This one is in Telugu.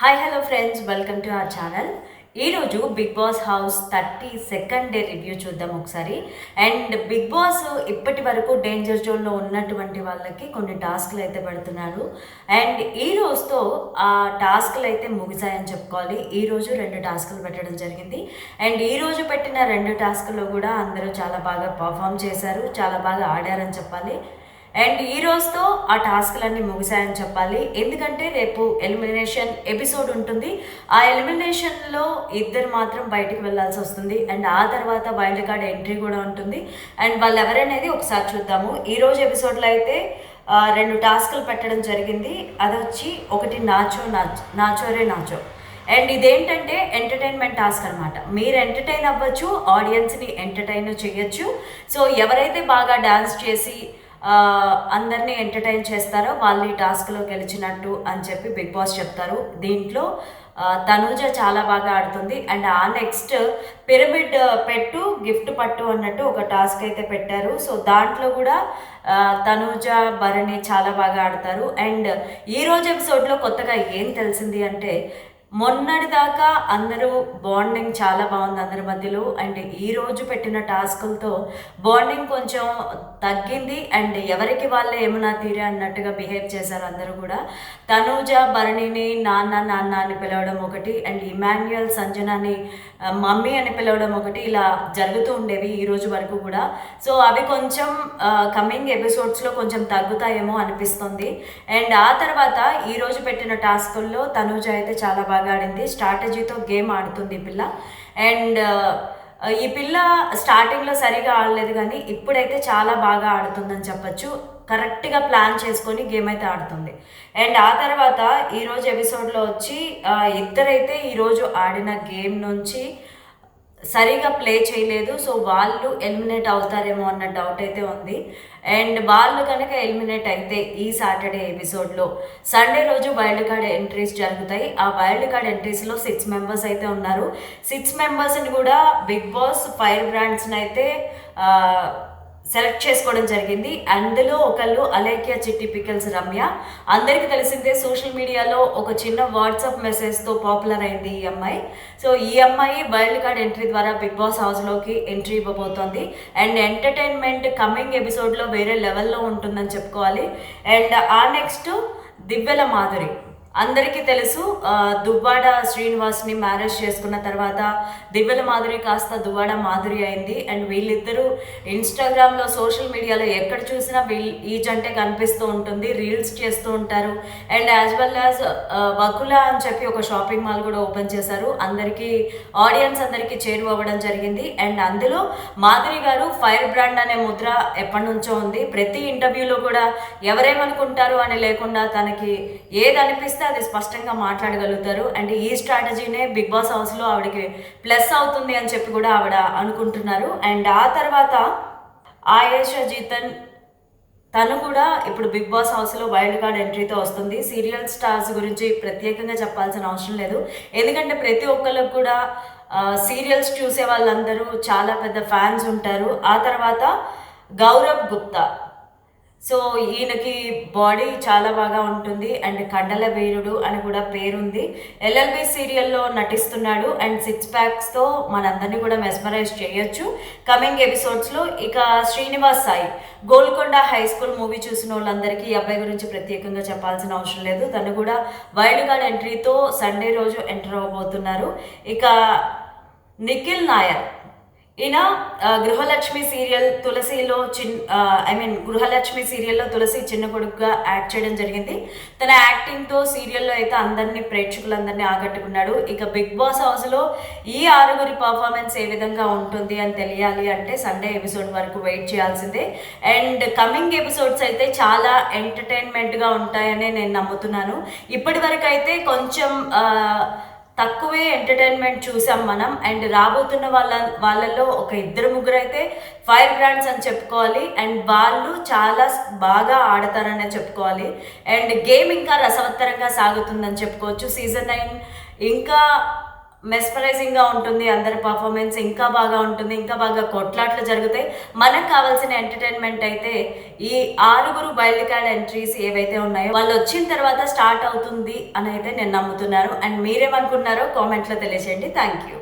Hi hello friends welcome to our channel ఈరోజు Bigg Boss house thirty second day review చూద్దాం ఒకసారి. అండ్ బిగ్ బాస్ ఇప్పటి వరకు డేంజర్ జోన్లో ఉన్నటువంటి వాళ్ళకి కొన్ని టాస్క్లు అయితే పెడుతున్నారు. అండ్ ఈ రోజుతో ఆ టాస్క్లు అయితే ముగిసాయని చెప్పుకోవాలి. ఈ రోజు రెండు టాస్క్లు పెట్టడం జరిగింది. అండ్ ఈ రోజు పెట్టిన రెండు టాస్క్లో కూడా అందరూ చాలా బాగా పర్ఫామ్ చేశారు. చాలా బాగా ఆడారని చెప్పాలి. అండ్ ఈ రోజుతో ఆ టాస్క్లన్నీ ముగిశాయని చెప్పాలి. ఎందుకంటే రేపు ఎలిమినేషన్ ఎపిసోడ్ ఉంటుంది. ఆ ఎలిమినేషన్లో ఇద్దరు మాత్రం బయటికి వెళ్ళాల్సి వస్తుంది. అండ్ ఆ తర్వాత వైల్డ్ కార్డ్ ఎంట్రీ కూడా ఉంటుంది. అండ్ వాళ్ళు ఎవరనేది ఒకసారి చూద్దాము. ఈ రోజు ఎపిసోడ్లో అయితే రెండు టాస్క్లు పెట్టడం జరిగింది. అది వచ్చి ఒకటి నాచో నాచో నాచోరే నాచో. అండ్ ఇదేంటంటే ఎంటర్టైన్మెంట్ టాస్క్ అనమాట మీరు ఎంటర్టైన్ అవ్వచ్చు ఆడియన్స్ని ఎంటర్టైన్ చేయొచ్చు. సో ఎవరైతే బాగా డాన్స్ చేసి అందరినీ ఎంటర్టైన్ చేస్తారో వాళ్ళు ఈ టాస్క్లో గెలిచినట్టు అని చెప్పి బిగ్ బాస్ చెప్తారు. దీంట్లో తనూజ చాలా బాగా ఆడుతుంది. అండ్ ఆ నెక్స్ట్ పిరమిడ్ పెట్టు గిఫ్ట్ పట్టు అన్నట్టు ఒక టాస్క్ అయితే పెట్టారు. సో దాంట్లో కూడా తనూజ భరణి చాలా బాగా ఆడతారు. అండ్ ఈ రోజు ఎపిసోడ్లో కొత్తగా ఏం తెలిసింది అంటే మొన్నటి దాకా అందరూ బాండింగ్ చాలా బాగుంది అందరి మధ్యలో. అండ్ ఈ రోజు పెట్టిన టాస్కులతో బాండింగ్ కొంచెం తగ్గింది. అండ్ ఎవరికి వాళ్ళే ఏమన్నా తీరే అన్నట్టుగా బిహేవ్ చేశారు అందరూ కూడా. తనూజ భరణిని నాన్న నాన్న అని పిలవడం ఒకటి. అండ్ ఇమాన్యుయల్ సంజనాని మమ్మీ అని పిలవడం ఒకటి ఇలా జరుగుతూ ఉండేవి ఈ రోజు వరకు కూడా. సో అవి కొంచెం కమింగ్ ఎపిసోడ్స్లో కొంచెం తగ్గుతాయేమో అనిపిస్తుంది. అండ్ ఆ తర్వాత ఈ రోజు పెట్టిన టాస్కుల్లో తనూజ అయితే చాలా బాగా ఆడింది. స్ట్రాటజీతో గేమ్ ఆడుతుంది ఈ పిల్ల. అండ్ ఈ పిల్ల స్టార్టింగ్లో సరిగా ఆడలేదు కానీ ఇప్పుడైతే చాలా బాగా ఆడుతుందని చెప్పొచ్చు. కరెక్ట్గా ప్లాన్ చేసుకొని గేమ్ అయితే ఆడుతుంది. అండ్ ఆ తర్వాత ఈరోజు ఎపిసోడ్లో వచ్చి ఇద్దరైతే ఈరోజు ఆడిన గేమ్ నుంచి సరిగా ప్లే చేయలేదు. సో వాళ్ళు ఎలిమినేట్ అవుతారేమో అన్న డౌట్ అయితే ఉంది. అండ్ వాళ్ళు కనుక ఎలిమినేట్ అయితే ఈ సాటర్డే ఎపిసోడ్లో సండే రోజు వైల్డ్ కార్డ్ ఎంట్రీస్ జరుగుతాయి. ఆ వైల్డ్ కార్డ్ ఎంట్రీస్లో సిక్స్ మెంబర్స్ అయితే ఉన్నారు. సిక్స్ మెంబర్స్ని కూడా బిగ్ బాస్ ఫైర్ బ్రాండ్స్ని అయితే సెలెక్ట్ చేసుకోవడం జరిగింది. అందులో ఒకళ్ళు అలేఖ్య చిట్టి పికల్స్ రమ్య. అందరికీ తెలిసిందే సోషల్ మీడియాలో ఒక చిన్న వాట్సాప్ మెసేజ్తో పాపులర్ అయింది ఈ అమ్మాయి. సో ఈ అమ్మాయి వైల్డ్ కార్డ్ ఎంట్రీ ద్వారా బిగ్ బాస్ హౌస్లోకి ఎంట్రీ ఇవ్వబోతోంది. అండ్ ఎంటర్టైన్మెంట్ కమింగ్ ఎపిసోడ్లో వేరే లెవెల్లో ఉంటుందని చెప్పుకోవాలి. అండ్ ఆ నెక్స్ట్ దివ్యల మాధురి. అందరికీ తెలుసు దువ్వాడ శ్రీనివాస్ని మ్యారేజ్ చేసుకున్న తర్వాత దివ్యల మాధురి కాస్త దువ్వాడ మాధురి అయింది. అండ్ వీళ్ళిద్దరూ ఇన్స్టాగ్రామ్లో సోషల్ మీడియాలో ఎక్కడ చూసినా వీళ్ళు ఈ జంటే కనిపిస్తూ ఉంటుంది రీల్స్ చేస్తూ ఉంటారు. And as well as Vakula అని చెప్పి ఒక షాపింగ్ మాల్ కూడా ఓపెన్ చేశారు. అందరికీ ఆడియన్స్ అందరికీ చేరువవ్వడం జరిగింది. అండ్ అందులో మాధురి గారు ఫైర్ బ్రాండ్ అనే ముద్ర ఎప్పటి నుంచో ఉంది. ప్రతి ఇంటర్వ్యూలో కూడా ఎవరేమనుకుంటారు అని లేకుండా తనకి ఏది అనిపిస్తే అది స్పష్టంగా మాట్లాడగలుగుతారు. అండ్ ఈ స్ట్రాటజీనే బిగ్ బాస్ హౌస్లో ఆవిడకి ప్లస్ అవుతుంది అని చెప్పి కూడా ఆవిడ అనుకుంటున్నారు. అండ్ ఆ తర్వాత ఆయేష జీతన్ తను కూడా ఇప్పుడు బిగ్ బాస్ హౌస్లో వైల్డ్ కార్డ్ ఎంట్రీతో వస్తుంది. సీరియల్ స్టార్స్ గురించి ప్రత్యేకంగా చెప్పాల్సిన అవసరం లేదు. ఎందుకంటే ప్రతి ఒక్కరికి కూడా సీరియల్స్ చూసే వాళ్ళందరూ చాలా పెద్ద ఫ్యాన్స్ ఉంటారు. ఆ తర్వాత గౌరవ్ గుప్తా సో ఈయనకి బాడీ చాలా బాగా ఉంటుంది అండ్ కండల వీరుడు అని కూడా పేరుంది. ఎల్ఎల్బి సీరియల్లో నటిస్తున్నాడు అండ్ సిక్స్ ప్యాక్స్తో మనందరినీ కూడా మెస్మరైజ్ చేయొచ్చు. కమింగ్ ఎపిసోడ్స్లో ఇక Srinivas Sai Golconda high school movie చూసిన వాళ్ళందరికీ ఈ అబ్బాయి గురించి ప్రత్యేకంగా చెప్పాల్సిన అవసరం లేదు. తను కూడా వైల్డ్ కార్డ్ ఎంట్రీతో సండే రోజు ఎంటర్ అవ్వబోతున్నారు. ఇక నిఖిల్ నాయర్ ఈయన గృహలక్ష్మి సీరియల్ తులసిలో చిన్ ఐ మీన్ గృహలక్ష్మి సీరియల్లో తులసి చిన్న కొడుకుగా యాక్ట్ చేయడం జరిగింది. తన యాక్టింగ్తో సీరియల్లో అయితే అందరినీ ప్రేక్షకులందరినీ ఆకట్టుకున్నాడు. ఇక బిగ్ బాస్ హౌస్లో ఈ ఆరుగురి పర్ఫార్మెన్స్ ఏ విధంగా ఉంటుంది అని తెలియాలి అంటే సండే ఎపిసోడ్ వరకు వెయిట్ చేయాల్సిందే. అండ్ కమింగ్ ఎపిసోడ్స్ అయితే చాలా ఎంటర్టైన్మెంట్గా ఉంటాయని నేను నమ్ముతున్నాను. ఇప్పటి వరకు అయితే కొంచెం తక్కువే ఎంటర్టైన్మెంట్ చూసాం మనం అండ్ రాబోతున్న వాళ్ళ వాళ్ళల్లో ఒక ఇద్దరు ముగ్గురు అయితే ఫైర్ బ్రాండ్స్ అని చెప్పుకోవాలి అండ్ వాళ్ళు చాలా బాగా ఆడతారనే చెప్పుకోవాలి అండ్ గేమ్ ఇంకా రసవత్తరంగా సాగుతుందని చెప్పుకోవచ్చు. సీజన్ నైన్ ఇంకా మెస్పరైజింగ్గా ఉంటుంది అందరి పర్ఫార్మెన్స్ ఇంకా బాగా ఉంటుంది ఇంకా బాగా కొట్లాట్లు జరుగుతాయి. మనకు కావాల్సిన ఎంటర్టైన్మెంట్ అయితే ఈ ఆరుగురు వైల్డ్ కార్డ్ ఎంట్రీస్ ఏవైతే ఉన్నాయో వాళ్ళు వచ్చిన తర్వాత స్టార్ట్ అవుతుంది అని అయితే నేను నమ్ముతున్నాను. అండ్ మీరేమనుకున్నారో కామెంట్లో తెలియజేయండి థ్యాంక్ యూ